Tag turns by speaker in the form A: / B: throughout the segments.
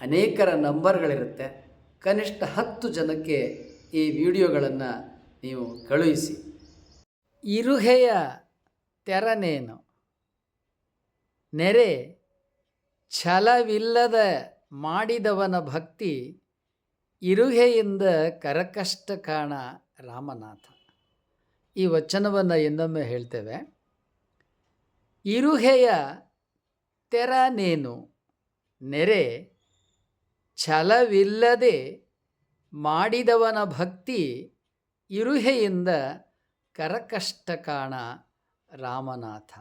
A: ಅನೇಕರ ನಂಬರ್ಗಳಿರುತ್ತೆ. ಕನಿಷ್ಠ ಹತ್ತು ಜನಕ್ಕೆ ಈ ವಿಡಿಯೋಗಳನ್ನು ನೀವು ಕಳುಹಿಸಿ. ಇರುಹೆಯ ತೆರನೇನು? ನೆರೆ ಛಲವಿಲ್ಲದ ಮಾಡಿದವನ ಭಕ್ತಿ ಇರುಹೆಯಿಂದ ಕರಕಷ್ಟ ಕಾಣ ರಾಮನಾಥ. ಈ ವಚನವನ್ನು ಇನ್ನೊಮ್ಮೆ ಹೇಳ್ತೇವೆ. ಇರುಹೆಯ ತೆರನೇನು? ನೆರೆ ಛಲವಿಲ್ಲದೆ ಮಾಡಿದವನ ಭಕ್ತಿ ಇರುಹೆಯಿಂದ ಕರಕಷ್ಟ ಕಾಣ ರಾಮನಾಥ.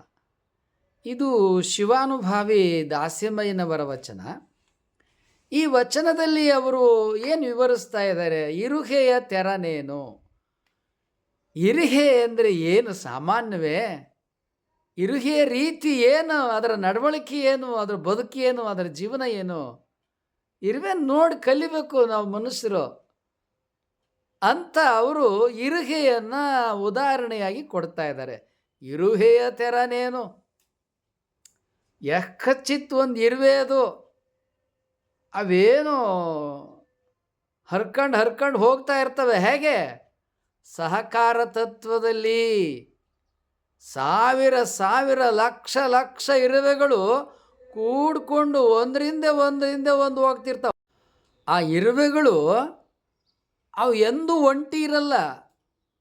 A: ಇದು ಶಿವಾನುಭಾವಿ ದಾಸ್ಯಮಯ್ಯನವರ ವಚನ. ಈ ವಚನದಲ್ಲಿ ಅವರು ಏನು ವಿವರಿಸ್ತಾ ಇದ್ದಾರೆ? ಇರುಹೆಯ ತೆರನೇನು? ಇರುಹೆ ಅಂದರೆ ಏನು? ಸಾಮಾನ್ಯವೇ? ಇರುಹೆಯ ರೀತಿ ಏನು? ಅದರ ನಡವಳಿಕೆ ಏನು? ಅದರ ಬದುಕೇನು ಅದರ ಜೀವನ ಏನು? ಇರುವೆ ನೋಡಿ ಕಲಿಬೇಕು ನಾವು ಮನುಷ್ಯರು. ಅಂತ ಅವರು ಇರುಹೆಯನ್ನು ಉದಾಹರಣೆಯಾಗಿ ಕೊಡ್ತಾ ಇದ್ದಾರೆ. ಇರುಹೆಯ ತೆರನೇನು ಯಕ್ಕಚ್ಚಿತ್ತು ಒಂದು ಇರುವೆ ಅದು. ಅವೇನು ಹರ್ಕಂಡು ಹರ್ಕಂಡು ಹೋಗ್ತಾ ಇರ್ತವೆ. ಹೇಗೆ? ಸಹಕಾರ ತತ್ವದಲ್ಲಿ ಸಾವಿರ ಸಾವಿರ ಲಕ್ಷ ಲಕ್ಷ ಇರುವೆಗಳು ಕೂಡ್ಕೊಂಡು ಒಂದರಿಂದ ಒಂದರಿಂದ ಒಂದು ಹೋಗ್ತಿರ್ತಾವ. ಆ ಇರುವೆಗಳು ಅವು ಎಂದೂ ಒಂಟಿ ಇರಲ್ಲ,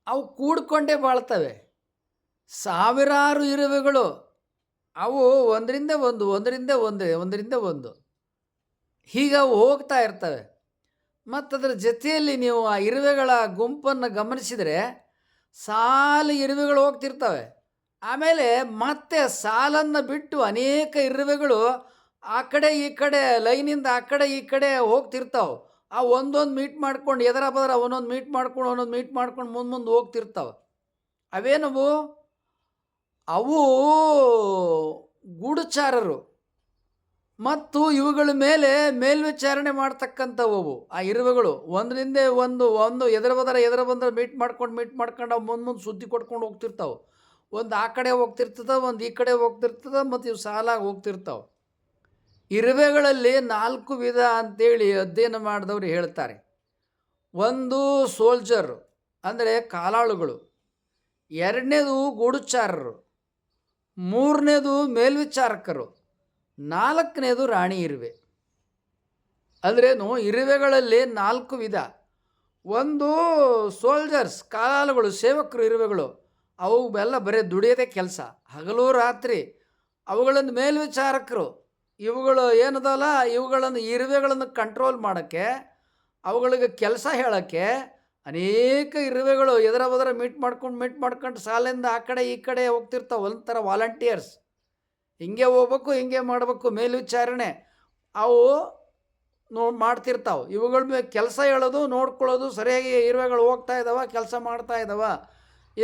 A: ಅವು ಕೂಡ್ಕೊಂಡೇ ಬಾಳ್ತವೆ. ಸಾವಿರಾರು ಇರುವೆಗಳು, ಅವು ಒಂದರಿಂದ ಒಂದು ಒಂದರಿಂದ ಒಂದು ಒಂದರಿಂದ ಒಂದು. ಹೀಗೆ ಹೋಗ್ತಾ ಇರ್ತವೆ. ಮತ್ತು ಅದರ ಜೊತೆಯಲ್ಲಿ ನೀವು ಆ ಇರುವೆಗಳ ಗುಂಪನ್ನು ಗಮನಿಸಿದರೆ ಸಾಲು ಇರುವೆಗಳು ಹೋಗ್ತಿರ್ತವೆ. ಆಮೇಲೆ ಮತ್ತೆ ಸಾಲನ್ನು ಬಿಟ್ಟು ಅನೇಕ ಇರುವೆಗಳು ಆ ಕಡೆ ಈ ಕಡೆ ಲೈನಿಂದ ಆ ಕಡೆ ಈ ಕಡೆ ಹೋಗ್ತಿರ್ತಾವೆ. ಆ ಒಂದೊಂದು ಮೀಟ್ ಮಾಡ್ಕೊಂಡು ಎದರ ಬದರ ಒಂದೊಂದು ಮೀಟ್ ಮಾಡ್ಕೊಂಡು ಒಂದೊಂದು ಮೀಟ್ ಮಾಡ್ಕೊಂಡು ಮುಂದೆ ಮುಂದೆ ಹೋಗ್ತಿರ್ತಾವೆ. ಅವೇನವು? ಅವು ಗೂಢಚಾರರು. ಮತ್ತು ಇವುಗಳ ಮೇಲೆ ಮೇಲ್ವಿಚಾರಣೆ ಮಾಡ್ತಕ್ಕಂಥವು ಆ ಇರುವೆಗಳು ಒಂದರಿಂದ ಒಂದು ಒಂದು ಎದರ ಬದರ ಎದರ ಬಂದ್ರೆ ಮೀಟ್ ಮಾಡ್ಕೊಂಡು ಮೀಟ್ ಮಾಡ್ಕೊಂಡು ಅವು ಮುಂದೆ ಮುಂದೆ ಸುದ್ದಿ ಕೊಟ್ಕೊಂಡು ಹೋಗ್ತಿರ್ತಾವೆ. ಒಂದು ಆ ಕಡೆ ಹೋಗ್ತಿರ್ತದೆ, ಒಂದು ಈ ಕಡೆ ಹೋಗ್ತಿರ್ತದೆ ಮತ್ತು ಇವು ಸಾಲಾಗಿ ಹೋಗ್ತಿರ್ತಾವೆ. ಇರುವೆಗಳಲ್ಲಿ ನಾಲ್ಕು ವಿಧ ಅಂತೇಳಿ ಅಧ್ಯಯನ ಮಾಡಿದವರು ಹೇಳ್ತಾರೆ. ಒಂದು ಸೋಲ್ಜರ್, ಅಂದರೆ ಕಾಲಾಳುಗಳು. ಎರಡನೇದು ಗೂಡುಚಾರರು. ಮೂರನೇದು ಮೇಲ್ವಿಚಾರಕರು. ನಾಲ್ಕನೇದು ರಾಣಿ ಇರುವೆ. ಅಂದ್ರೇನು ಇರುವೆಗಳಲ್ಲಿ ನಾಲ್ಕು ವಿಧ. ಒಂದು ಸೋಲ್ಜರ್ಸ್, ಕಾಲಾಳುಗಳು, ಸೇವಕರು, ಇರುವೆಗಳು. ಅವು ಎಲ್ಲ ಬರೀ ದುಡಿಯೋದೇ ಕೆಲಸ. ಹಗಲು ರಾತ್ರಿ ಅವುಗಳನ್ನು ಮೇಲ್ವಿಚಾರಕರು, ಇವುಗಳು ಏನದಲ್ಲ, ಇವುಗಳನ್ನು ಇರುವೆಗಳನ್ನು ಕಂಟ್ರೋಲ್ ಮಾಡೋಕ್ಕೆ, ಅವುಗಳಿಗೆ ಕೆಲಸ ಹೇಳೋಕ್ಕೆ ಅನೇಕ ಇರುವೆಗಳು ಎದರ ಬದರ ಮೀಟ್ ಮಾಡ್ಕೊಂಡು ಮೀಟ್ ಮಾಡ್ಕೊಂಡು ಸಾಲಿಂದ ಆ ಕಡೆ ಈ ಕಡೆ ಹೋಗ್ತಿರ್ತಾವೆ ಒಂಥರ ವಾಲಂಟಿಯರ್ಸ್ ಹಿಂಗೆ ಹೋಗ್ಬೇಕು, ಹಿಂಗೆ ಮಾಡಬೇಕು ಮೇಲ್ವಿಚಾರಣೆ. ಅವು ನೋ ಮಾಡ್ತಿರ್ತಾವೆ. ಇವುಗಳ ಮೇಲೆ ಕೆಲಸ ಹೇಳೋದು, ನೋಡ್ಕೊಳ್ಳೋದು, ಸರಿಯಾಗಿ ಇರುವೆಗಳು ಹೋಗ್ತಾ ಇದ್ದಾವೆ ಕೆಲಸ ಮಾಡ್ತಾ ಇದ್ದಾವ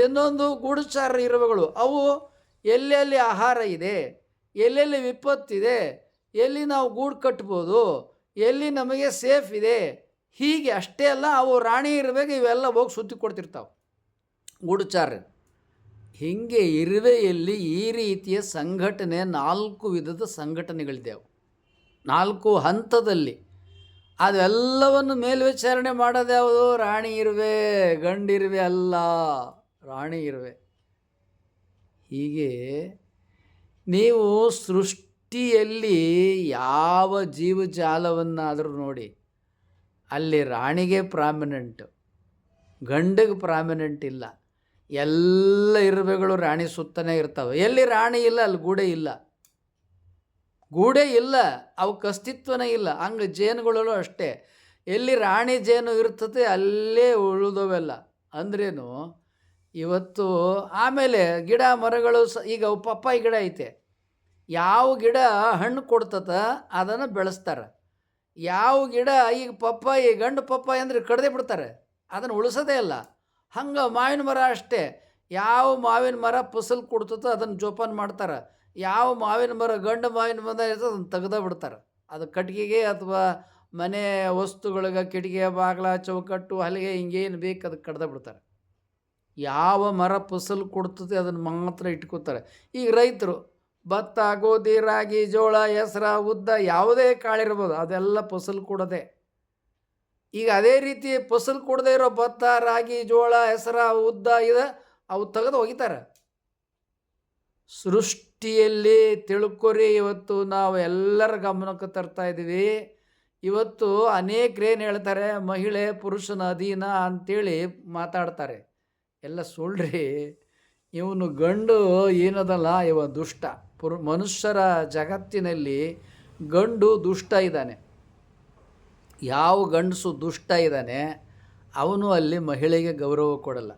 A: ಇನ್ನೊಂದು ಗೂಢಚಾರ ಇರುವೆಗಳು. ಅವು ಎಲ್ಲೆಲ್ಲಿ ಆಹಾರ ಇದೆ, ಎಲ್ಲೆಲ್ಲಿ ವಿಪತ್ತಿದೆ, ಎಲ್ಲಿ ನಾವು ಗೂಡು ಕಟ್ಬೋದು, ಎಲ್ಲಿ ನಮಗೆ ಸೇಫ್ ಇದೆ, ಹೀಗೆ ಅಷ್ಟೇ ಅಲ್ಲ, ಅವು ರಾಣಿ ಇರುವೆಗೆ ಇವೆಲ್ಲ ಹೋಗಿ ಸುತ್ತಿ ಕೊಡ್ತಿರ್ತಾವೆ. ಗೂಢಚಾರ. ಹೀಗೆ ಇರುವೆಯಲ್ಲಿ ಈ ರೀತಿಯ ಸಂಘಟನೆ ನಾಲ್ಕು ವಿಧದ ಸಂಘಟನೆಗಳಿದ್ದೆವು. ನಾಲ್ಕು ಹಂತದಲ್ಲಿ. ಅದೆಲ್ಲವನ್ನು ಮೇಲ್ವಿಚಾರಣೆ ಮಾಡೋದ್ಯಾವುದು? ರಾಣಿ ಇರುವೆ, ಗಂಡಿರುವೆ ಅಲ್ಲ. ರಾಣಿ ಇರುವೆ. ಹೀಗೆ ನೀವು ಸೃಷ್ಟಿಯಲ್ಲಿ ಯಾವ ಜೀವಜಾಲವನ್ನಾದರೂ ನೋಡಿ, ಅಲ್ಲಿ ರಾಣಿಗೆ ಪ್ರಾಮಿನೆಂಟು ಗಂಡಿಗೆ ಪ್ರಾಮಿನೆಂಟ್ ಇಲ್ಲ. ಎಲ್ಲ ಇರುವೆಗಳು ರಾಣಿ ಸುತ್ತನೇ ಇರ್ತವೆ. ಎಲ್ಲಿ ರಾಣಿ ಇಲ್ಲ, ಅಲ್ಲಿ ಗೂಡೆ ಇಲ್ಲ. ಗೂಡೆ ಇಲ್ಲ, ಅವಕ್ಕೆ ಅಸ್ತಿತ್ವನೇ ಇಲ್ಲ. ಹಂಗೆ ಜೇನುಗಳಲ್ಲೂ ಅಷ್ಟೇ. ಎಲ್ಲಿ ರಾಣಿ ಜೇನು ಇರ್ತದೆ, ಅಲ್ಲೇ ಉಳಿದವೆಲ್ಲ. ಅಂದ್ರೇನು ಇವತ್ತು ಆಮೇಲೆ ಗಿಡ ಮರಗಳು ಸ, ಈಗ ಪಪ್ಪಾಯಿ ಗಿಡ ಐತೆ. ಯಾವ ಗಿಡ ಹಣ್ಣು ಕೊಡ್ತದ ಅದನ್ನು ಬೆಳೆಸ್ತಾರೆ. ಯಾವ ಗಿಡ ಈಗ ಪಪ್ಪಾಯಿ, ಗಂಡು ಪಪ್ಪಾಯಿ ಅಂದರೆ ಕಡ್ದೇ ಬಿಡ್ತಾರೆ. ಅದನ್ನು ಉಳಿಸೋದೇ ಇಲ್ಲ. ಹಂಗೆ ಮಾವಿನ ಮರ ಅಷ್ಟೇ. ಯಾವ ಮಾವಿನ ಮರ ಫಸಲು ಕೊಡ್ತದೋ ಅದನ್ನು ಜೋಪಾನ ಮಾಡ್ತಾರೆ. ಯಾವ ಮಾವಿನ ಮರ ಗಂಡು ಮಾವಿನ ಮರ ಇರ್ತದೆ ಅದನ್ನು ತೆಗ್ದ ಬಿಡ್ತಾರೆ. ಅದು ಕಟ್ಟಿಗೆಗೆ ಅಥವಾ ಮನೆ ವಸ್ತುಗಳಿಗೆ ಕಿಟಕಿ ಬಾಗ್ಲ, ಚೌಕಟ್ಟು, ಹಲಿಗೆ ಹಿಂಗೇನು ಬೇಕು ಅದಕ್ಕೆ ಕಡ್ದ ಬಿಡ್ತಾರೆ. ಯಾವ ಮರ ಫಸಲು ಕೊಡ್ತದೆ ಅದನ್ನು ಮಾತ್ರ ಇಟ್ಕೋತಾರೆ. ಈಗ ರೈತರು ಭತ್ತ, ಗೋಧಿ, ರಾಗಿ, ಜೋಳ, ಹೆಸ್ರ, ಉದ್ದ ಯಾವುದೇ ಕಾಳಿರ್ಬೋದು ಅದೆಲ್ಲ ಫಸಲು ಕೊಡದೆ. ಈಗ ಅದೇ ರೀತಿ ಫಸಲು ಕೊಡದೇ ಇರೋ ಭತ್ತ, ರಾಗಿ, ಜೋಳ, ಹೆಸರ, ಉದ್ದ ಇದ ಅವು ತೆಗೆದು ಒಗಿತಾರೆ. ಸೃಷ್ಟಿಯಲ್ಲಿ ತಿಳ್ಕೊರಿ ಇವತ್ತು ನಾವು ಎಲ್ಲರ ಗಮನಕ್ಕೆ ತರ್ತಾ ಇದ್ದೀವಿ. ಇವತ್ತು ಅನೇಕರು ಏನು ಹೇಳ್ತಾರೆ, ಮಹಿಳೆ, ಪುರುಷನ ಅಧೀನ ಅಂತೇಳಿ ಮಾತಾಡ್ತಾರೆ. ಎಲ್ಲ ಸುಳ್ಳ್ರಿ ಇವನು ಗಂಡು ಏನದಲ್ಲ, ಇವ ದುಷ್ಟ. ಪುರು, ಮನುಷ್ಯರ ಜಗತ್ತಿನಲ್ಲಿ ಗಂಡು ದುಷ್ಟ ಇದ್ದಾನೆ. ಯಾವ ಗಂಡಸು ದುಷ್ಟ ಇದ್ದಾನೆ, ಅವನು ಅಲ್ಲಿ ಮಹಿಳೆಗೆ ಗೌರವ ಕೊಡಲ್ಲ.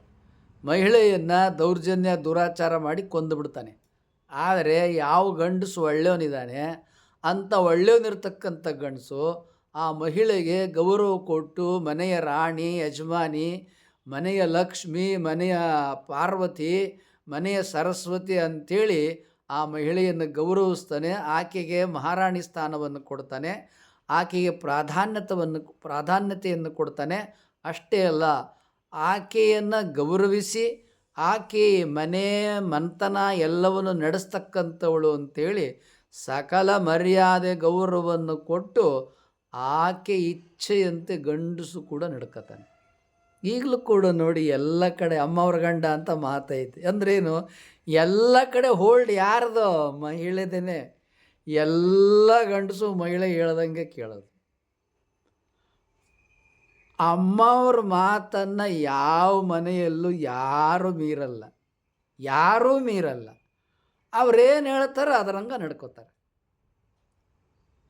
A: ಮಹಿಳೆಯನ್ನು ದೌರ್ಜನ್ಯ, ದುರಾಚಾರ ಮಾಡಿ ಕೊಂದು ಬಿಡ್ತಾನೆ. ಆದರೆ ಯಾವ ಗಂಡಸು ಒಳ್ಳೆಯವನಿದ್ದಾನೆ ಅಂಥ ಒಳ್ಳೆಯವನಿರ್ತಕ್ಕಂಥ ಗಂಡಸು ಆ ಮಹಿಳೆಗೆ ಗೌರವ ಕೊಟ್ಟು ಮನೆಯ ರಾಣಿ, ಯಜಮಾನಿ ಮನೆಯ ಲಕ್ಷ್ಮಿ, ಮನೆಯ ಪಾರ್ವತಿ, ಮನೆಯ ಸರಸ್ವತಿ ಅಂಥೇಳಿ ಆ ಮಹಿಳೆಯನ್ನು ಗೌರವಿಸ್ತಾನೆ, ಆಕೆಗೆ ಮಹಾರಾಣಿ ಸ್ಥಾನವನ್ನು ಕೊಡ್ತಾನೆ, ಆಕೆಗೆ ಪ್ರಾಧಾನ್ಯತವನ್ನು, ಪ್ರಾಧಾನ್ಯತೆಯನ್ನು ಕೊಡ್ತಾನೆ. ಅಷ್ಟೇ ಅಲ್ಲ, ಆಕೆಯನ್ನು ಗೌರವಿಸಿ, ಆಕೆ ಮನೆ ಮಂತನ ಎಲ್ಲವನ್ನು ನಡೆಸ್ತಕ್ಕಂಥವಳು ಅಂಥೇಳಿ ಸಕಲ ಮರ್ಯಾದೆ ಗೌರವವನ್ನು ಕೊಟ್ಟು ಆಕೆ ಇಚ್ಛೆಯಂತೆ ಗಂಡಸು ಕೂಡ ನಡ್ಕತಾನೆ. ಈಗಲೂ ಕೂಡ ನೋಡಿ ಎಲ್ಲ ಕಡೆ ಅಮ್ಮವ್ರ ಗಂಡ ಅಂತ ಮಾತೈತಿ. ಅಂದ್ರೇನು, ಎಲ್ಲ ಕಡೆ ಹೋಲ್ಡ್ ಯಾರ್ದು ಮಹಿಳೆದೇನೆ, ಎಲ್ಲ ಗಂಡಸು ಮಹಿಳೆ ಹೇಳ್ದಂಗೆ ಕೇಳೋದು. ಅಮ್ಮವ್ರ ಮಾತನ್ನು ಯಾವ ಮನೆಯಲ್ಲೂ ಯಾರೂ ಮೀರಲ್ಲ. ಯಾರೂ ಮೀರಲ್ಲ. ಅವ್ರೇನು ಹೇಳ್ತಾರೆ ಅದರಂಗ ನಡ್ಕೋತಾರೆ.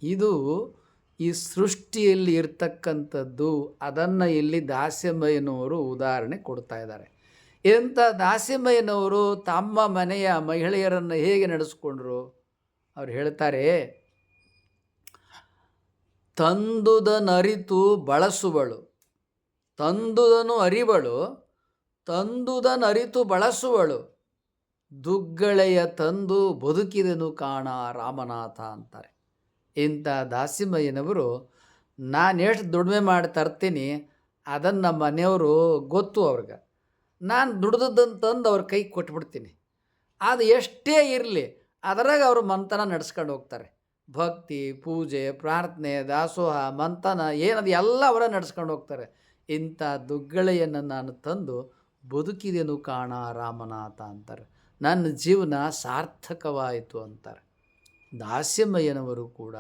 A: ಇದು ಈ ಸೃಷ್ಟಿಯಲ್ಲಿ ಇರ್ತಕ್ಕಂಥದ್ದು, ಅದನ್ನು ಇಲ್ಲಿ ದಾಸ್ಯಮ್ಮಯ್ಯನವರು ಉದಾಹರಣೆ ಕೊಡ್ತಾ ಇದ್ದಾರೆ. ಎಂಥ ದಾಸ್ಯಮ್ಮಯ್ಯನವರು ತಮ್ಮ ಮನೆಯ ಮಹಿಳೆಯರನ್ನು ಹೇಗೆ ನಡೆಸ್ಕೊಂಡ್ರು? ಅವ್ರು ಹೇಳ್ತಾರೆ ತಂದುದನರಿತು ಬಳಸುವಳು. ತಂದುದನು ಅರಿವಳು ತಂದುದನರಿತು ಬಳಸುವಳು. ದುಗ್ಗಳೆಯ ತಂದು ಬದುಕಿದನು ಕಾಣ ರಾಮನಾಥ ಅಂತಾರೆ. ಇಂಥ ದಾಸಿಮಯ್ಯನವರು, ನಾನು ಎಷ್ಟು ದುಡಿಮೆ ಮಾಡಿ ತರ್ತೀನಿ, ಅದನ್ನು ನಮ್ಮ ಮನೆಯವರು ಗೊತ್ತು ಅವ್ರಿಗೆ. ನಾನು ದುಡ್ದದ್ದಂತಂದು ತಂದು ಅವ್ರ ಕೈ ಕೊಟ್ಬಿಡ್ತೀನಿ. ಅದು ಎಷ್ಟೇ ಇರಲಿ, ಅದರಾಗ ಅವರು ಮಂಥನ ನಡ್ಸ್ಕೊಂಡು ಹೋಗ್ತಾರೆ. ಭಕ್ತಿ, ಪೂಜೆ, ಪ್ರಾರ್ಥನೆ, ದಾಸೋಹ, ಮಂಥನ, ಏನದು ಎಲ್ಲ ಅವರ ನಡೆಸ್ಕೊಂಡು ಹೋಗ್ತಾರೆ. ಇಂಥ ದುಗ್ಗಳೆಯನ್ನು ನಾನು ತಂದು ಬದುಕಿದೆನು ಕಾಣ ರಾಮನಾಥ ಅಂತಾರೆ. ನನ್ನ ಜೀವನ ಸಾರ್ಥಕವಾಯಿತು ಅಂತಾರೆ. ದಾಸ್ಯಮಯ್ಯನವರು ಕೂಡ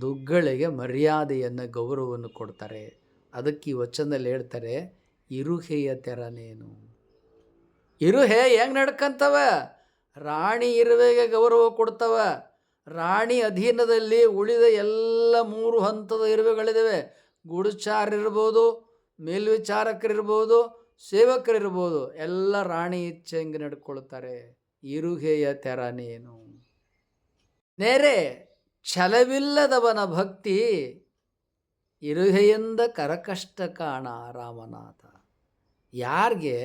A: ದುಗ್ಗಳಿಗೆ ಮರ್ಯಾದೆಯನ್ನು ಗೌರವವನ್ನು ಕೊಡ್ತಾರೆ. ಅದಕ್ಕೆ ಈ ವಚನದಲ್ಲಿ ಹೇಳ್ತಾರೆ, ಇರುಹೆಯ ತೆರನೇನು. ಇರುಹೆ ಹೆಂಗೆ ನಡ್ಕಂತವ? ರಾಣಿ ಇರುವೆಗೆ ಗೌರವ ಕೊಡ್ತವ. ರಾಣಿ ಅಧೀನದಲ್ಲಿ ಉಳಿದ ಎಲ್ಲ ಮೂರು ಹಂತದ ಇರುವೆಗಳಿದ್ದಾವೆ ಗೂಢಚಾರರಿರ್ಬೋದು ಮೇಲ್ವಿಚಾರಕರಿರ್ಬೋದು, ಸೇವಕರಿರ್ಬೋದು. ಎಲ್ಲ ರಾಣಿ ಇಚ್ಛೆ ಹೆಂಗೆ ನಡ್ಕೊಳ್ತಾರೆ? ಇರುಹೆಯ ತೆರನೇನು. ನೇರೆ, ಛಲವಿಲ್ಲದವನ ಭಕ್ತಿ ಇರುಹೆಯಿಂದ ಕರಕಷ್ಟ ಕಾಣ ರಾಮನಾಥ. ಯಾರಿಗೆ?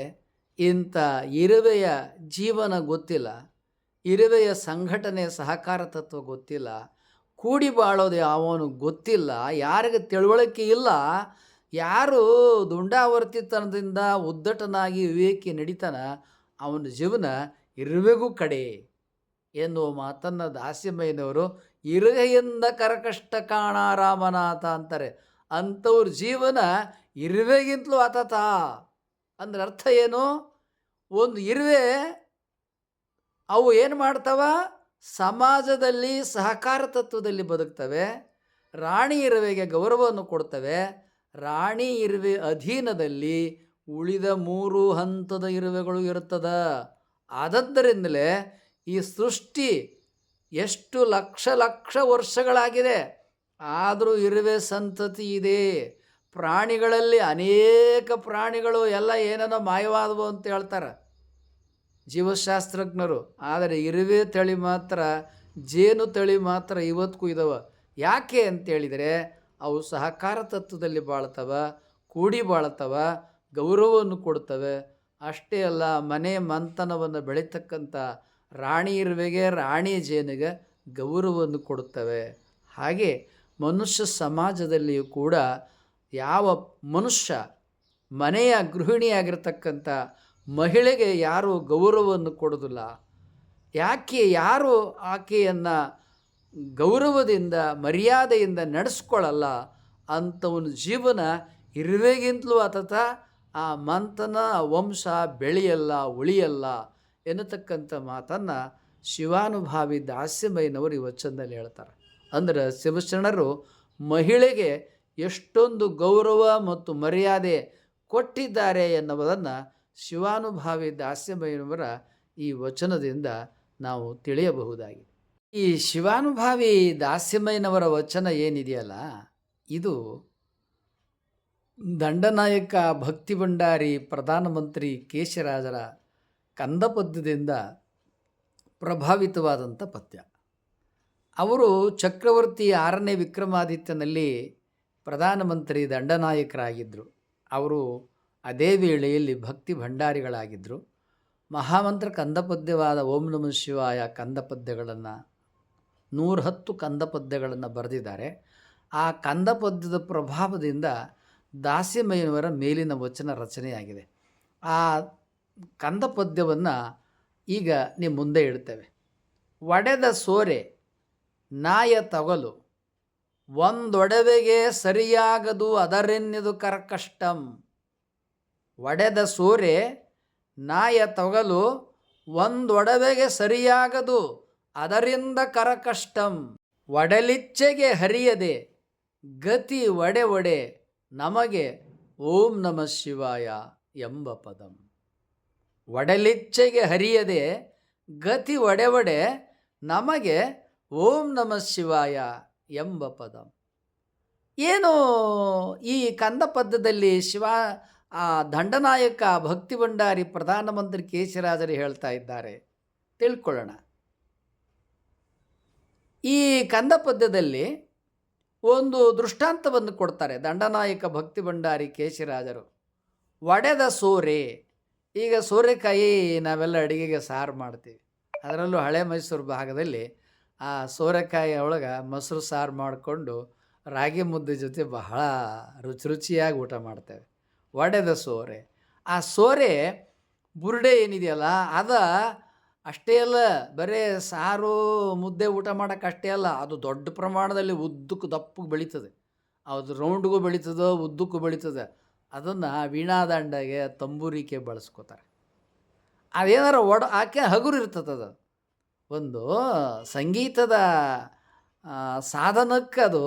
A: ಇಂಥ ಇರುವೆಯ ಜೀವನ ಗೊತ್ತಿಲ್ಲ, ಇರುವೆಯ ಸಂಘಟನೆ ಸಹಕಾರ ತತ್ವ ಗೊತ್ತಿಲ್ಲ, ಕೂಡಿ ಬಾಳೋದು ಯಾವನು ಗೊತ್ತಿಲ್ಲ, ಯಾರಿಗೆ ತಿಳುವಳಿಕೆ ಇಲ್ಲ, ಯಾರು ದುಂಡಾವರ್ತಿತನದಿಂದ ಉದ್ದಟನಾಗಿ ವಿವೇಕಿ ನಡೀತಾನ, ಅವನ ಜೀವನ ಇರುವೆಗೂ ಕಡೆ. ಎನ್ನುವ ಮಾತನ್ನು ದಾಸ್ಯಮಯ್ಯನವರು ಇರುವೆಯಿಂದ ಕರಕಷ್ಟ ಕಾಣ ರಾಮನಾಥ ಅಂತಾರೆ. ಅಂಥವ್ರ ಜೀವನ ಇರುವೆಗಿಂತಲೂ ಆತತ. ಅಂದ್ರೆ ಅರ್ಥ ಏನು? ಒಂದು ಇರುವೆ, ಅವು ಏನು ಮಾಡ್ತವ? ಸಮಾಜದಲ್ಲಿ ಸಹಕಾರ ತತ್ವದಲ್ಲಿ ಬದುಕ್ತವೆ. ರಾಣಿ ಇರುವೆಗೆ ಗೌರವವನ್ನು ಕೊಡ್ತವೆ. ರಾಣಿ ಇರುವೆ ಅಧೀನದಲ್ಲಿ ಉಳಿದ ಮೂರು ಹಂತದ ಇರುವೆಗಳು ಇರುತ್ತದ. ಆದದ್ದರಿಂದಲೇ ಈ ಸೃಷ್ಟಿ ಎಷ್ಟು ಲಕ್ಷ ಲಕ್ಷ ವರ್ಷಗಳಾಗಿದೆ. ಆದರೂ ಇರುವೆ ಸಂತತಿ ಇದೆ. ಪ್ರಾಣಿಗಳಲ್ಲಿ ಅನೇಕ ಪ್ರಾಣಿಗಳು ಎಲ್ಲ ಏನೇನೋ ಮಾಯವಾದವು ಅಂತ ಹೇಳ್ತಾರೆ. ಜೀವಶಾಸ್ತ್ರಜ್ಞರು. ಆದರೆ ಇರುವೆ ತಳಿ ಮಾತ್ರ, ಜೇನು ತಳಿ ಮಾತ್ರ ಇವತ್ತಿಗೂ ಇದಾವೆ. ಯಾಕೆ ಅಂತೇಳಿದರೆ ಅವು ಸಹಕಾರ ತತ್ವದಲ್ಲಿ ಬಾಳ್ತವ, ಕೂಡಿ ಬಾಳ್ತವ, ಗೌರವವನ್ನು ಕೊಡ್ತವೆ. ಅಷ್ಟೇ ಅಲ್ಲ, ಮನೆ ಮಂತನವನ್ನು ಬೆಳೀತಕ್ಕಂಥ ರಾಣಿ ಇರುವೆಗೆ ರಾಣಿ ಜೇನಿಗೆ ಗೌರವವನ್ನು ಕೊಡುತ್ತವೆ. ಹಾಗೆ ಮನುಷ್ಯ ಸಮಾಜದಲ್ಲಿಯೂ ಕೂಡ ಯಾವ ಮನುಷ್ಯ ಮನೆಯ ಗೃಹಿಣಿಯಾಗಿರ್ತಕ್ಕಂಥ ಮಹಿಳೆಗೆ ಯಾರು ಗೌರವವನ್ನು ಕೊಡೋದಿಲ್ಲ ಯಾಕೆ ಯಾರು ಆಕೆಯನ್ನು ಗೌರವದಿಂದ, ಮರ್ಯಾದೆಯಿಂದ ನಡೆಸ್ಕೊಳ್ಳಲ್ಲ ಅಂಥವನ ಜೀವನ ಇರುವೆಗಿಂತಲೂ ಆತತ ಆ ಮಂಥನ ವಂಶ ಬೆಳೆಯಲ್ಲ, ಉಳಿಯಲ್ಲ. ಎನ್ನತಕ್ಕಂಥ ಮಾತನ್ನು ಶಿವಾನುಭಾವಿ ದಾಸ್ಯಮಯ್ಯನವರು ಈ ವಚನದಲ್ಲಿ ಹೇಳ್ತಾರೆ. ಅಂದರೆ ಶಿವಶರಣರು ಮಹಿಳೆಗೆ ಎಷ್ಟೊಂದು ಗೌರವ ಮತ್ತು ಮರ್ಯಾದೆ ಕೊಟ್ಟಿದ್ದಾರೆ ಎನ್ನುವುದನ್ನು ಶಿವಾನುಭಾವಿ ದಾಸ್ಯಮಯ್ಯನವರ ಈ ವಚನದಿಂದ ನಾವು ತಿಳಿಯಬಹುದಾಗಿದೆ. ಈ ಶಿವಾನುಭಾವಿ ದಾಸ್ಯಮಯ್ಯನವರ ವಚನ ಏನಿದೆಯಲ್ಲ, ಇದು ದಂಡನಾಯಕ ಭಕ್ತಿ ಭಂಡಾರಿ ಪ್ರಧಾನಮಂತ್ರಿ ಕೇಶರಾಜರ ಕಂದ ಪದ್ಯದಿಂದ ಪ್ರಭಾವಿತವಾದಂಥ ಪದ್ಯ. ಅವರು ಚಕ್ರವರ್ತಿ ಆರನೇ ವಿಕ್ರಮಾದಿತ್ಯನಲ್ಲಿ ಪ್ರಧಾನಮಂತ್ರಿ ದಂಡನಾಯಕರಾಗಿದ್ದರು. ಅವರು ಅದೇ ವೇಳೆಯಲ್ಲಿ ಭಕ್ತಿ ಭಂಡಾರಿಗಳಾಗಿದ್ದರು. ಮಹಾಮಂತ್ರ ಕಂದಪದ್ಯವಾದ ಓಂ ನಮಃ ಶಿವಾಯ ಕಂದಪದ್ಯಗಳನ್ನು ನೂರ ಹತ್ತು ಕಂದಪದ್ಯಗಳನ್ನು ಬರೆದಿದ್ದಾರೆ. ಆ ಕಂದಪದ್ಯದ ಪ್ರಭಾವದಿಂದ ದಾಸ್ಯಮಯನವರ ಮೇಲಿನ ವಚನ ರಚನೆಯಾಗಿದೆ. ಆ ಕಂದಪದ್ಯವನ್ನು ಈಗ ನಿಮ್ಮ ಮುಂದೆ ಇಡ್ತೇವೆ. ಒಡೆದ ಸೋರೆ, ನಾಯ ತಗಲು ಒಂದೊಡವೆಗೆ ಸರಿಯಾಗದು ಅದರೆನ್ನಿದು ಕರ್ಕಷ್ಟಂ. ಒಡೆದ ಸೋರೆ, ನಾಯ ತೊಗಲು ಒಂದೊಡವೆಗೆ ಸರಿಯಾಗದು ಅದರಿಂದ ಕರಕಷ್ಟಂ. ಒಡಲಿಚ್ಚೆಗೆ ಹರಿಯದೆ, ಗತಿ ಒಡೆ ಒಡೆ ನಮಗೆ ಓಂ ನಮ ಶಿವಾಯ ಎಂಬ ಪದಂ. ಒಡಲಿಚ್ಚೆಗೆ ಹರಿಯದೆ ಗತಿ ಒಡೆ ಒಡೆ ನಮಗೆ ಓಂ ನಮ ಶಿವಾಯ ಎಂಬ ಪದ. ಏನು ಈ ಕಂದ ಪದ್ಯದಲ್ಲಿ ಶಿವ, ಆ ದಂಡನಾಯಕ ಭಕ್ತಿ ಭಂಡಾರಿ ಪ್ರಧಾನಮಂತ್ರಿ ಕೇಶರಾಜರು ಹೇಳ್ತಾ ಇದ್ದಾರೆ. ತಿಳ್ಕೊಳ್ಳೋಣ. ಈ ಕಂದ ಪದ್ಯದಲ್ಲಿ ಒಂದು ದೃಷ್ಟಾಂತವನ್ನು ಕೊಡ್ತಾರೆ ದಂಡನಾಯಕ ಭಕ್ತಿ ಭಂಡಾರಿ ಕೇಶರಾಜರು. ಒಡೆದ ಸೋರೆ ಈಗ ಸೋರೆಕಾಯಿ ನಾವೆಲ್ಲ ಅಡುಗೆಗೆ ಸಾರು ಮಾಡ್ತೀವಿ. ಅದರಲ್ಲೂ ಹಳೆ ಮೈಸೂರು ಭಾಗದಲ್ಲಿ ಆ ಸೋರೆಕಾಯಿ ಒಳಗೆ ಮೊಸರು ಸಾರು ಮಾಡಿಕೊಂಡು ರಾಗಿ ಮುದ್ದೆ ಜೊತೆ ಬಹಳ ರುಚಿ ರುಚಿಯಾಗಿ ಊಟ ಮಾಡ್ತೇವೆ. ಒಡೆದ ಸೋರೆ. ಆ ಸೋರೆ ಬುರುಡೆ ಏನಿದೆಯಲ್ಲ, ಅದ ಅಷ್ಟೇ ಅಲ್ಲ, ಬರೀ ಸಾರು ಮುದ್ದೆ ಊಟ ಮಾಡೋಕೆ ಅಷ್ಟೇ ಅಲ್ಲ, ಅದು ದೊಡ್ಡ ಪ್ರಮಾಣದಲ್ಲಿ ಉದ್ದಕ್ಕೂ ದಪ್ಪಗೆ ಬೆಳೀತದೆ. ಅದು ರೌಂಡ್ಗೂ ಬೆಳೀತದೆ, ಉದ್ದಕ್ಕೂ ಬೆಳೀತದೆ. ಅದನ್ನು ವೀಣಾದಂಡಗೆ ತಂಬೂರಿಕೆ ಬಳಸ್ಕೋತಾರೆ. ಅದೇನಾರ ಒಡ, ಆಕೆ ಹಗುರು ಇರ್ತದದು ಒಂದು ಸಂಗೀತದ ಸಾಧನಕ್ಕೆ ಅದು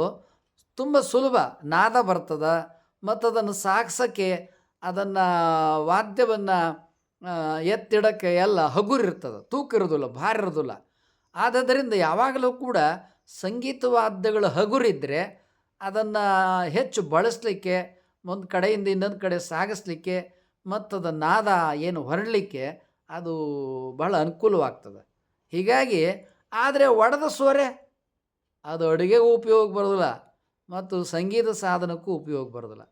A: ತುಂಬ ಸುಲಭ. ನಾದ ಬರ್ತದೆ ಮತ್ತು ಅದನ್ನು ಸಾಗ್ಸೋಕ್ಕೆ ಅದನ್ನು ವಾದ್ಯವನ್ನು ಎತ್ತಿಡೋಕ್ಕೆ ಎಲ್ಲ ಹಗುರಿರ್ತದೆ ತೂಕ ಇರೋದಿಲ್ಲ, ಭಾರ ಇರೋದಿಲ್ಲ. ಆದ್ದರಿಂದ ಯಾವಾಗಲೂ ಕೂಡ ಸಂಗೀತ ವಾದ್ಯಗಳು ಹಗುರಿದ್ದರೆ ಅದನ್ನು ಹೆಚ್ಚು ಬಳಸಲಿಕ್ಕೆ ಒಂದು ಕಡೆಯಿಂದ ಇನ್ನೊಂದು ಕಡೆ ಸಾಗಿಸ್ಲಿಕ್ಕೆ ಮತ್ತು ಅದು ನಾದ ಏನು ಹೊರಡಲಿಕ್ಕೆ ಅದು ಬಹಳ ಅನುಕೂಲವಾಗ್ತದೆ. ಹೀಗಾಗಿ ಆದರೆ ಒಡೆದ ಸೋರೆ, ಅದು ಅಡುಗೆಗೂ ಉಪಯೋಗ ಬರೋದಿಲ್ಲ ಮತ್ತು ಸಂಗೀತ ಸಾಧನಕ್ಕೂ ಉಪಯೋಗ ಬರೋದಿಲ್ಲ.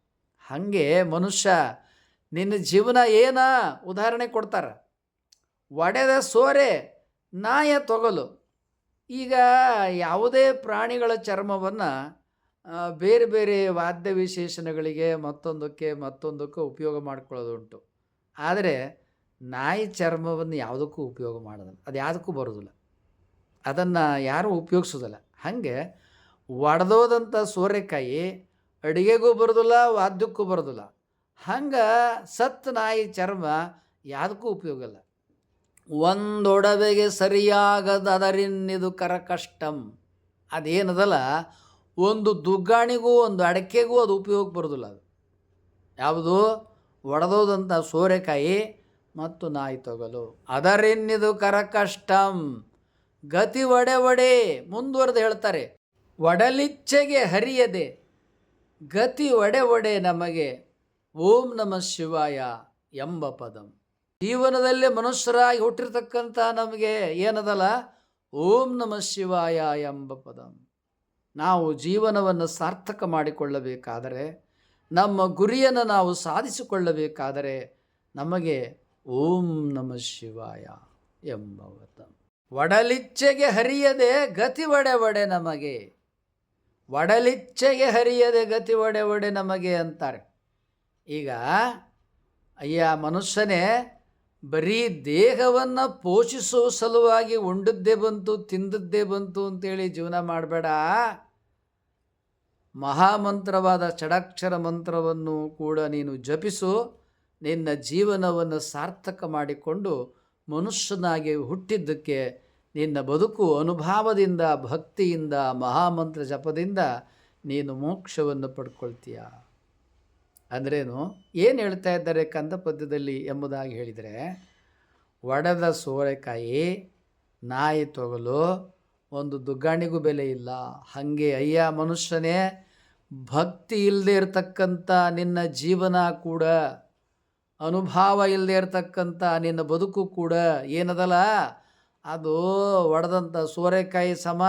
A: ಹಾಗೆ ಮನುಷ್ಯ ನಿನ್ನ ಜೀವನ ಏನ ಉದಾಹರಣೆ ಕೊಡ್ತಾರೆ? ಒಡೆದ ಸೋರೆ, ನಾಯ ತೊಗಲು. ಈಗ ಯಾವುದೇ ಪ್ರಾಣಿಗಳ ಚರ್ಮವನ್ನು ಬೇರೆ ಬೇರೆ ವಾದ್ಯ ವಿಶೇಷಣಗಳಿಗೆ ಮತ್ತೊಂದಕ್ಕೆ ಮತ್ತೊಂದಕ್ಕೆ ಉಪಯೋಗ ಮಾಡ್ಕೊಳ್ಳೋದುಂಟು. ಆದರೆ ನಾಯಿ ಚರ್ಮವನ್ನು ಯಾವುದಕ್ಕೂ ಉಪಯೋಗ ಮಾಡೋದಿಲ್ಲ. ಅದು ಯಾವುದಕ್ಕೂ ಬರೋದಿಲ್ಲ ಅದನ್ನು ಯಾರೂ ಉಪಯೋಗಿಸೋದಿಲ್ಲ ಹಾಗೆ ಒಡೆದೋದಂಥ ಸೋರೆಕಾಯಿ ಅಡುಗೆಗೂ ಬರೋದಿಲ್ಲ ವಾದ್ಯಕ್ಕೂ ಬರೋದಿಲ್ಲ ಹಂಗೆ ಸತ್ತು ನಾಯಿ ಚರ್ಮ ಯಾವುದಕ್ಕೂ ಉಪಯೋಗ ಇಲ್ಲ. ಒಂದೊಡವೆಗೆ ಸರಿಯಾಗದ ಅದರಿನ್ನಿದು ಕರಕಷ್ಟಂ. ಅದೇನದಲ್ಲ ಒಂದು ದುಗ್ಗಾಣಿಗೂ, ಒಂದು ಅಡಕೆಗೂ ಅದು ಉಪಯೋಗ ಬರೋದಿಲ್ಲ ಅದು. ಯಾವುದು? ಒಡೆದೋದಂಥ ಸೋರೆಕಾಯಿ ಮತ್ತು ನಾಯಿ ತೊಗಲು. ಅದರಿನ್ನಿದು ಕರಕಷ್ಟಂ. ಗತಿ ಒಡೆ ಒಡೆ ಮುಂದುವರೆದು ಹೇಳ್ತಾರೆ. ಒಡಲಿಚ್ಛೆಗೆ ಹರಿಯದೆ. ಗತಿ ಒಡೆ ಒಡೆ ನಮಗೆ ಓಂ ನಮ ಶಿವಾಯ ಎಂಬ ಪದಂ. ಜೀವನದಲ್ಲಿ ಮನುಷ್ಯರಾಗಿ ಹುಟ್ಟಿರ್ತಕ್ಕಂಥ ನಮಗೆ ಏನದಲ್ಲ? ಓಂ ನಮ ಶಿವಾಯ ಎಂಬ ಪದಂ. ನಾವು ಜೀವನವನ್ನು ಸಾರ್ಥಕ ಮಾಡಿಕೊಳ್ಳಬೇಕಾದರೆ, ನಮ್ಮ ಗುರಿಯನ್ನು ನಾವು ಸಾಧಿಸಿಕೊಳ್ಳಬೇಕಾದರೆ ನಮಗೆ ಓಂ ನಮ ಶಿವಾಯ ಎಂಬವತ. ಒಡಲಿಚ್ಚೆಗೆ ಹರಿಯದೆ ಗತಿ ಒಡೆ ಒಡೆ ನಮಗೆ ಒಡಲಿಚ್ಚೆಗೆ ಹರಿಯದೆ ಗತಿ ಒಡೆ ಒಡೆ ನಮಗೆ ಅಂತಾರೆ. ಈಗ ಅಯ್ಯ ಮನುಷ್ಯನೇ ಬರೀ ದೇಹವನ್ನು ಪೋಷಿಸೋ ಸಲುವಾಗಿ ಉಂಡದ್ದೇ ಬಂತು, ತಿಂದದ್ದೇ ಬಂತು ಅಂತೇಳಿ ಜೀವನ ಮಾಡಬೇಡ. ಮಹಾಮಂತ್ರವಾದ ಷಡಾಕ್ಷರ ಮಂತ್ರವನ್ನು ಕೂಡ ನೀನು ಜಪಿಸು, ನಿನ್ನ ಜೀವನವನ್ನು ಸಾರ್ಥಕ ಮಾಡಿಕೊಂಡು ಮನುಷ್ಯನಾಗಿ ಹುಟ್ಟಿದ್ದಕ್ಕೆ ನಿನ್ನ ಬದುಕು ಅನುಭಾವದಿಂದ, ಭಕ್ತಿಯಿಂದ, ಮಹಾಮಂತ್ರ ಜಪದಿಂದ ನೀನು ಮೋಕ್ಷವನ್ನು ಪಡ್ಕೊಳ್ತೀಯ? ಅಂದ್ರೇನು? ಏನು ಹೇಳ್ತಾ ಇದ್ದಾರೆ ಕಂದ ಪದ್ಯದಲ್ಲಿ ಎಂಬುದಾಗಿ ಹೇಳಿದರೆ, ಒಡೆದ ಸೋರೆಕಾಯಿ ನಾಯಿ ತೊಗಲು, ಒಂದು ದುಗ್ಗಾಣಿಗೂ ಬೆಲೆ ಇಲ್ಲ. ಹಾಗೆ ಅಯ್ಯ ಮನುಷ್ಯನೇ, ಭಕ್ತಿ ಇಲ್ಲದೆ ಇರತಕ್ಕಂಥ ನಿನ್ನ ಜೀವನ ಕೂಡ, ಅನುಭವ ಇಲ್ಲದೆ ಇರತಕ್ಕಂಥ ನಿನ್ನ ಬದುಕು ಕೂಡ ಏನದಲ್ಲ? ಅದು ಒಡೆದಂಥ ಸೋರೆಕಾಯಿ ಸಮ,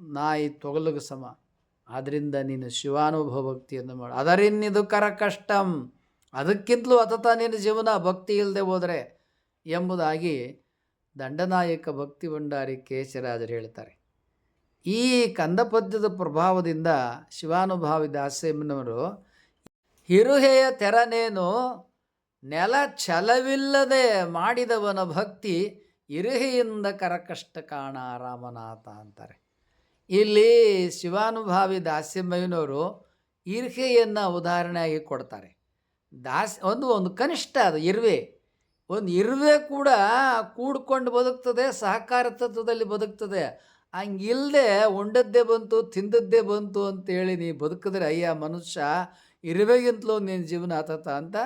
A: ನಾಯಿ ತೊಗಲಿಗೆ ಸಮ. ಆದ್ದರಿಂದ ನೀನು ಶಿವಾನುಭವ ಭಕ್ತಿಯನ್ನು ಮಾಡು. ಅದರಿನ್ನಿದು ಕರ ಕಷ್ಟಂ ಅದಕ್ಕಿಂತಲೂ ಅತತ ನಿನ್ನ ಜೀವನ ಭಕ್ತಿ ಇಲ್ಲದೆ ಹೋದರೆ ಎಂಬುದಾಗಿ ದಂಡನಾಯಕ ಭಕ್ತಿ ಭಂಡಾರಿ ಕೇಶರಾಜರು ಹೇಳ್ತಾರೆ. ಈ ಕಂದಪದ್ಯದ ಪ್ರಭಾವದಿಂದ ಶಿವಾನುಭಾವಿ ದಾಸೆಮ್ಮನವರು ಹಿರುಹೆಯ ತೆರನೇನು ನೆಲ ಛಲವಿಲ್ಲದೆ ಮಾಡಿದವನ ಭಕ್ತಿ ಇರುಹೆಯಿಂದ ಕರಕಷ್ಟ ಕಾಣ ರಾಮನಾಥ ಅಂತಾರೆ. ಇಲ್ಲಿ ಶಿವಾನುಭಾವಿ ದಾಸ್ಯಮಯ್ಯನವರು ಇರ್ಕೆಯನ್ನು ಉದಾಹರಣೆಯಾಗಿ ಕೊಡ್ತಾರೆ. ದಾಸ್, ಒಂದು ಒಂದು ಕನಿಷ್ಠ ಅದು ಇರುವೆ. ಒಂದು ಇರುವೆ ಕೂಡ ಕೂಡ್ಕೊಂಡು ಬದುಕ್ತದೆ ಸಹಕಾರ ತತ್ವದಲ್ಲಿ ಬದುಕ್ತದೆ. ಹಂಗಿಲ್ಲದೆ ಉಂಡದ್ದೇ ಬಂತು, ತಿಂದದ್ದೇ ಬಂತು ಅಂತೇಳಿ ನೀ ಬದುಕಿದ್ರೆ ಅಯ್ಯ ಮನುಷ್ಯ ಇರುವೆಗಿಂತಲೂ ನಿನ್ನ ಜೀವನ ಆತತ ಅಂತ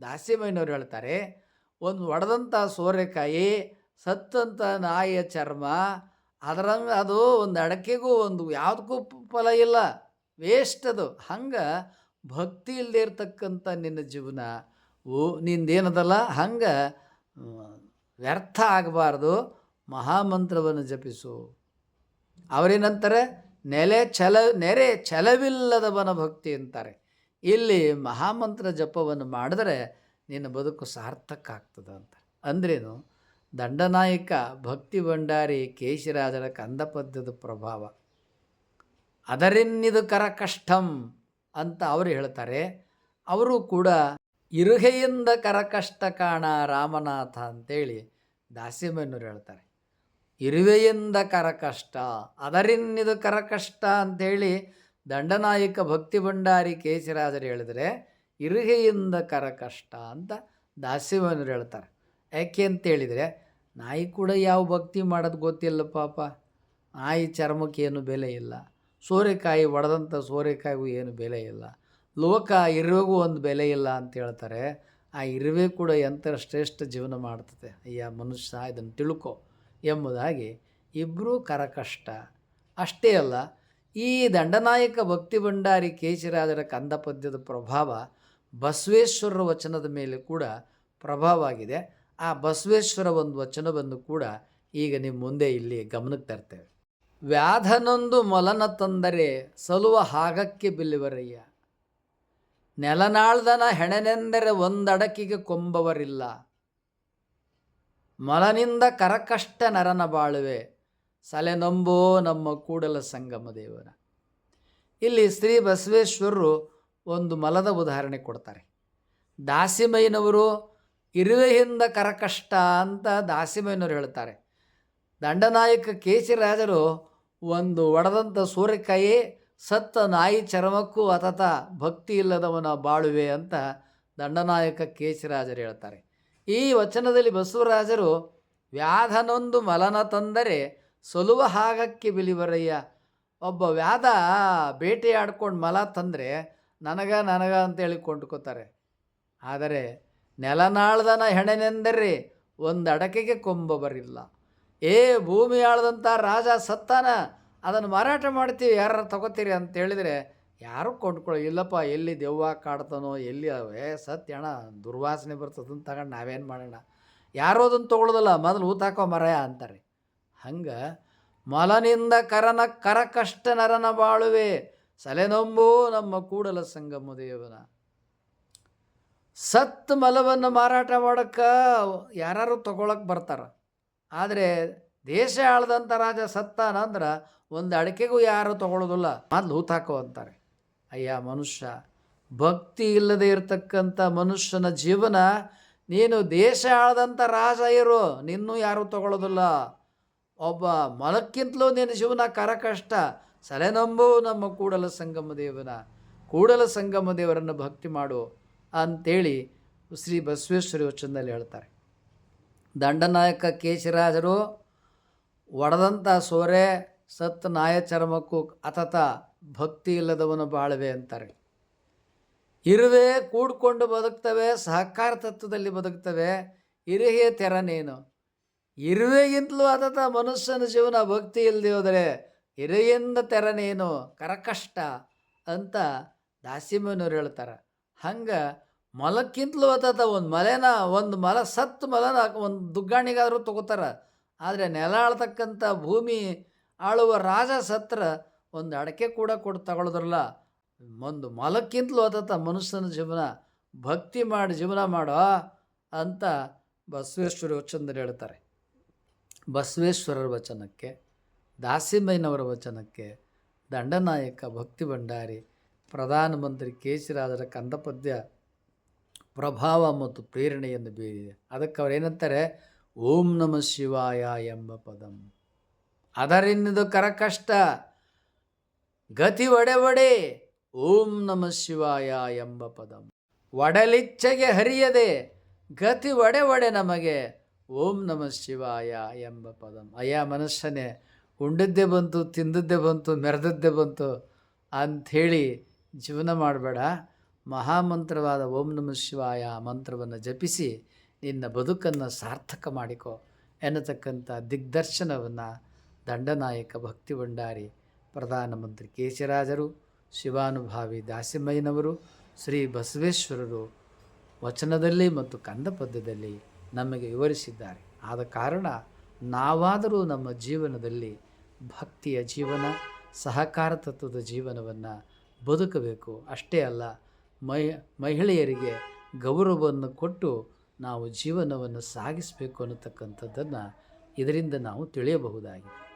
A: ದಾಸ್ಯಮಯ್ಯನವ್ರು ಹೇಳ್ತಾರೆ. ಒಂದು ಒಡೆದಂಥ ಸೋರೆಕಾಯಿ, ಸತ್ತಂಥ ನಾಯಿಯ ಚರ್ಮ ಅದರಂಗೆ ಅದು ಒಂದು ಅಡಕೆಗೂ ಒಂದು ಯಾವುದಕ್ಕೂ ಫಲ ಇಲ್ಲ. ವೇಸ್ಟ್ ಅದು. ಹಂಗೆ ಭಕ್ತಿ ಇಲ್ಲದೆ ಇರ್ತಕ್ಕಂಥ ನಿನ್ನ ಜೀವನ, ಓ, ನಿಂದೇನದಲ್ಲ? ಹಂಗೆ ವ್ಯರ್ಥ ಆಗಬಾರ್ದು. ಮಹಾಮಂತ್ರವನ್ನು ಜಪಿಸು. ಅವರೇನಂತಾರೆ? ನೆಲೆ ಛಲ, ನೆರೆ ಛಲವಿಲ್ಲದವನ ಭಕ್ತಿ ಅಂತಾರೆ. ಇಲ್ಲಿ ಮಹಾಮಂತ್ರ ಜಪವನ್ನು ಮಾಡಿದ್ರೆ ನಿನ್ನ ಬದುಕು ಸಾರ್ಥಕ ಆಗ್ತದೆ ಅಂತ ಅಂದ್ರೇನು? ದಂಡನಾಯಕ ಭಕ್ತಿ ಭಂಡಾರಿ ಕೇಶಿರಾಜರ ಕಂದ ಪದ್ಯದ ಪ್ರಭಾವ. ಅದರಿನ್ನಿದು ಕರ ಕಷ್ಟಂ ಅಂತ ಅವರು ಹೇಳ್ತಾರೆ. ಅವರು ಕೂಡ ಇರುಹೆಯಿಂದ ಕರಕಷ್ಟ ಕಾಣ ರಾಮನಾಥ ಅಂತೇಳಿ ದಾಸಿಮಯ್ಯನವ್ರು ಹೇಳ್ತಾರೆ. ಇರುವೆಯಿಂದ ಕರಕಷ್ಟ ಅದರಿನ್ನಿದು ಕರಕಷ್ಟ ಅಂಥೇಳಿ ದಂಡನಾಯಕ ಭಕ್ತಿ ಭಂಡಾರಿ ಕೇಶರಾಜರು ಹೇಳಿದರೆ ಇರುಹೆಯಿಂದ ಕರಕಷ್ಟ ಅಂತ ದಾಸಿಮಯ್ಯನವ್ರು ಹೇಳ್ತಾರೆ. ಯಾಕೆ ಅಂತೇಳಿದರೆ ನಾಯಿ ಕೂಡ ಯಾವ ಭಕ್ತಿ ಮಾಡೋದು ಗೊತ್ತಿಲ್ಲ ಪಾಪ. ನಾಯಿ ಚರ್ಮಕ್ಕೆ ಏನು ಬೆಲೆ ಇಲ್ಲ. ಸೋರೆಕಾಯಿ ಒಡೆದಂಥ ಸೋರೆಕಾಯಿಗೂ ಏನು ಬೆಲೆ ಇಲ್ಲ. ಲೋಕ ಇರುವೆಗೂ ಒಂದು ಬೆಲೆ ಇಲ್ಲ ಅಂತ ಹೇಳ್ತಾರೆ. ಆ ಇರುವೆ ಕೂಡ ಎಂಥ ಶ್ರೇಷ್ಠ ಜೀವನ ಮಾಡ್ತದೆ. ಅಯ್ಯ, ಮನುಷ್ಯ, ಇದನ್ನು ತಿಳ್ಕೊ ಎಂಬುದಾಗಿ ಇಬ್ಬರೂ ಕರಕಷ್ಟ. ಅಷ್ಟೇ ಅಲ್ಲ, ಈ ದಂಡನಾಯಕ ಭಕ್ತಿ ಭಂಡಾರಿ ಕಂದ ಪದ್ಯದ ಪ್ರಭಾವ ಬಸವೇಶ್ವರರ ವಚನದ ಮೇಲೆ ಕೂಡ ಪ್ರಭಾವ ಆಗಿದೆ. ಆ ಬಸವೇಶ್ವರ ಒಂದು ವಚನವನ್ನು ಕೂಡ ಈಗ ನಿಮ್ಮ ಮುಂದೆ ಇಲ್ಲಿ ಗಮನಕ್ಕೆ ತರ್ತೇವೆ. ವ್ಯಾಧನೊಂದು ಮೊಲನ ತಂದರೆ ಸಲುವ ಹಾಗಕ್ಕೆ ಬಿಲ್ಲುವರಯ್ಯ. ನೆಲನಾಳ್ದನ ಹೆಣನೆಂದರೆ ಒಂದಡಕಿಗೆ ಕೊಂಬವರಿಲ್ಲ. ಮಲನಿಂದ ಕರಕಷ್ಟ ನರನ ಬಾಳುವೆ. ಸಲೆನೊಂಬೋ ನಮ್ಮ ಕೂಡಲ ಸಂಗಮ ದೇವರ. ಇಲ್ಲಿ ಶ್ರೀ ಬಸವೇಶ್ವರರು ಒಂದು ಮಲದ ಉದಾಹರಣೆ ಕೊಡ್ತಾರೆ. ದಾಸಿಮಯ್ಯನವರು ಇರುವೆಯಿಂದ ಕರಕಷ್ಟ ಅಂತ ದಾಸಿಮಯ್ಯನವರು ಹೇಳ್ತಾರೆ. ದಂಡನಾಯಕ ಕೇಶಿರಾಜರು ಒಂದು ಒಡೆದಂಥ ಸೂರ್ಯಕಾಯಿ ಸತ್ತ ನಾಯಿ ಚರ್ಮಕ್ಕೂ ಅತತ ಭಕ್ತಿ ಇಲ್ಲದವನ ಬಾಳುವೆ ಅಂತ ದಂಡನಾಯಕ ಕೇಶಿರಾಜರು ಹೇಳ್ತಾರೆ. ಈ ವಚನದಲ್ಲಿ ಬಸವರಾಜರು, ವ್ಯಾಧನೊಂದು ಮಲನ ತಂದರೆ ಸೊಲುವ ಹಾಗಕ್ಕೆ ಬಿಲಿವರಯ್ಯ, ಒಬ್ಬ ವ್ಯಾಧ ಬೇಟೆಯಾಡ್ಕೊಂಡು ಮಲ ತಂದರೆ ನನಗ ನನಗ ಅಂತೇಳಿ ಕೊಂಡ್ಕೋತಾರೆ ಆದರೆ ನೆಲನಾಳ್ದನ ಹೆಣೆನೆಂದರೆ ಒಂದು ಅಡಕೆಗೆ ಕೊಂಬ ಬರಿಲ್ಲ. ಏ ಭೂಮಿ ಆಳ್ದಂಥ ರಾಜ ಸತ್ತಾನ, ಅದನ್ನು ಮಾರಾಟ ಮಾಡ್ತೀವಿ ಯಾರು ತಗೋತೀರಿ ಅಂತ ಹೇಳಿದರೆ, ಯಾರು ಕೊಂಡ್ಕೊಳ್ಳೋ ಇಲ್ಲಪ್ಪ, ಎಲ್ಲಿ ದೆವ್ವ ಕಾಡ್ತಾನೋ, ಎಲ್ಲಿ ಏ, ಸತ್ಯ ಅಣ್ಣ, ದುರ್ವಾಸನೆ ಬರ್ತದನ್ನು ತಗೊಂಡು ನಾವೇನು ಮಾಡೋಣ? ಯಾರೋ ಅದನ್ನು ತೊಗೊಳ್ಳೋದಲ್ಲ ಮೊದಲು ಊತಾಕೋ ಮರಯ ಅಂತಾರೆ. ಹಂಗೆ ಮಲನಿಂದ ಕರನ ಕರಕಷ್ಟ ನರನ ಬಾಳುವೆ, ಸಲೆನೊಂಬು ನಮ್ಮ ಕೂಡಲ ಸಂಗಮ ದೇವನ ಸತ್ ಮಲವನ್ನು ಮಾರಾಟ ಮಾಡೋಕ್ಕೆ ಯಾರು ತಗೊಳಕ್ಕೆ ಬರ್ತಾರೆ. ಆದರೆ ದೇಶ ಆಳ್ದಂಥ ರಾಜ ಸತ್ತಾನ ಅಂದ್ರೆ ಒಂದು ಅಡಿಕೆಗೂ ಯಾರು ತಗೊಳ್ಳೋದಿಲ್ಲ ಮೊದ್ಲು ಹೂತಾಕೋ ಅಂತಾರೆ. ಅಯ್ಯ ಮನುಷ್ಯ, ಭಕ್ತಿ ಇಲ್ಲದೆ ಇರತಕ್ಕಂಥ ಮನುಷ್ಯನ ಜೀವನ, ನೀನು ದೇಶ ಆಳ್ದಂಥ ರಾಜ ಇರು, ನಿನ್ನೂ ಯಾರೂ ತಗೊಳ್ಳೋದಿಲ್ಲ ಒಬ್ಬ ಮಲಕ್ಕಿಂತಲೂ ನಿನ್ನ ಜೀವನ ಕರಕಷ್ಟ. ಸಲೆನಂಬೋ ನಮ್ಮ ಕೂಡಲ ಸಂಗಮ ದೇವನ, ಕೂಡಲ ಸಂಗಮ ದೇವರನ್ನು ಭಕ್ತಿ ಮಾಡು. ಅಂತೇಳಿ ಶ್ರೀ ಬಸವೇಶ್ವರಿ ವಚನದಲ್ಲಿ ಹೇಳ್ತಾರೆ. ದಂಡನಾಯಕ ಕೇಶರಾಜರು ಒಡೆದಂಥ ಸೋರೆ ಸತ್ ನಾಯ ಚರ್ಮಕ್ಕೂ ಅತತ ಭಕ್ತಿ ಇಲ್ಲದವನು ಬಾಳವೆ ಅಂತಾರೆ. ಇರುವೆ ಕೂಡ್ಕೊಂಡು ಬದುಕ್ತವೆ, ಸಹಕಾರ ತತ್ವದಲ್ಲಿ ಬದುಕ್ತವೆ, ಇರುಹೆ ತೆರನೇನು ಇರುವೆಗಿಂತಲೂ ಅತತ ಮನುಷ್ಯನ ಜೀವನ ಭಕ್ತಿ ಇಲ್ಲದೆ ಹೋದರೆ ಇರೆಯಿಂದ ತೆರನೇನು ಕರಕಷ್ಟ ಅಂತ ದಾಸಿಮನವ್ರು ಹೇಳ್ತಾರೆ. ಹಂಗೆ ಮಲಕ್ಕಿಂತಲೂ ಅತತ ಒಂದು ಮಲೆನ, ಒಂದು ಮಲ ಸತ್ತು ಮಲನ ಒಂದು ದುಗ್ಗಾಣಿಗಾದರೂ ತಗೋತಾರೆ. ಆದರೆ ನೆಲ ಆಳ್ತಕ್ಕಂಥ ಭೂಮಿ ಆಳುವ ರಾಜ ಸತ್ರ ಒಂದು ಅಡಕೆ ಕೂಡ ಕೊಟ್ಟು ತಗೊಳ್ಳೋದ್ರಲ್ಲ ಒಂದು ಮಲಕ್ಕಿಂತಲೂ ಅತತ ಮನುಷ್ಯನ ಜೀವನ, ಭಕ್ತಿ ಮಾಡಿ ಜೀವನ ಮಾಡೋ ಅಂತ ಬಸವೇಶ್ವರ ವಚನದಲ್ಲಿ ಹೇಳ್ತಾರೆ. ಬಸವೇಶ್ವರರ ವಚನಕ್ಕೆ ದಾಸಿಮಯ್ಯನವರ ವಚನಕ್ಕೆ ದಂಡನಾಯಕ ಭಕ್ತಿ ಭಂಡಾರಿ ಪ್ರಧಾನಮಂತ್ರಿ ಕೇಶಿರಾಜರ ಕಂದಪದ್ಯ ಪ್ರಭಾವ ಮತ್ತು ಪ್ರೇರಣೆಯನ್ನು ಬೀರಿದೆ. ಅದಕ್ಕೆ ಅವರೇನಂತಾರೆ ಓಂ ನಮ ಶಿವಾಯ ಎಂಬ ಪದಂ. ಅದರಿಂದ ಕರಕಷ್ಟ. ಗತಿ ಒಡೆ ಒಡೆ ಓಂ ನಮ ಶಿವಾಯ ಎಂಬ ಪದಂ. ಒಡಲಿಚ್ಛೆಗೆ ಹರಿಯದೆ. ಗತಿ ಒಡೆ ಒಡೆ ನಮಗೆ. ಓಂ ನಮ ಶಿವಾಯ ಎಂಬ ಪದಂ. ಅಯ್ಯ ಮನುಷ್ಯನೇ, ಉಂಡದ್ದೇ ಬಂತು, ತಿಂದದ್ದೇ ಬಂತು, ಮೆರೆದದ್ದೇ ಬಂತು ಅಂಥೇಳಿ ಜೀವನ ಮಾಡಬೇಡ. ಮಹಾಮಂತ್ರವಾದ ಓಂ ನಮ ಶಿವಾಯ ಮಂತ್ರವನ್ನು ಜಪಿಸಿ ನಿನ್ನ ಬದುಕನ್ನು ಸಾರ್ಥಕ ಮಾಡಿಕೊ ಎನ್ನತಕ್ಕಂಥ ದಿಗ್ದರ್ಶನವನ್ನು ದಂಡನಾಯಕ ಭಕ್ತಿ ಭಂಡಾರಿ ಪ್ರಧಾನಮಂತ್ರಿ ಕೇಶರಾಜರು, ಶಿವಾನುಭಾವಿ ದಾಸಿಮಯ್ಯನವರು, ಶ್ರೀ ಬಸವೇಶ್ವರರು ವಚನದಲ್ಲಿ ಮತ್ತು ಕಂದ ಪದ್ಯದಲ್ಲಿ ನಮಗೆ ವಿವರಿಸಿದ್ದಾರೆ. ಆದ ಕಾರಣ ನಾವಾದರೂ ನಮ್ಮ ಜೀವನದಲ್ಲಿ ಭಕ್ತಿಯ ಜೀವನ, ಸಹಕಾರ ತತ್ವದ ಜೀವನವನ್ನು ಬದುಕಬೇಕು. ಅಷ್ಟೇ ಅಲ್ಲ ಮಹಿ ಮಹಿಳೆಯರಿಗೆ ಗೌರವವನ್ನು ಕೊಟ್ಟು ನಾವು ಜೀವನವನ್ನು ಸಾಗಿಸಬೇಕು ಅನ್ನತಕ್ಕಂಥದ್ದನ್ನು ಇದರಿಂದ ನಾವು ತಿಳಿಯಬಹುದಾಗಿದೆ.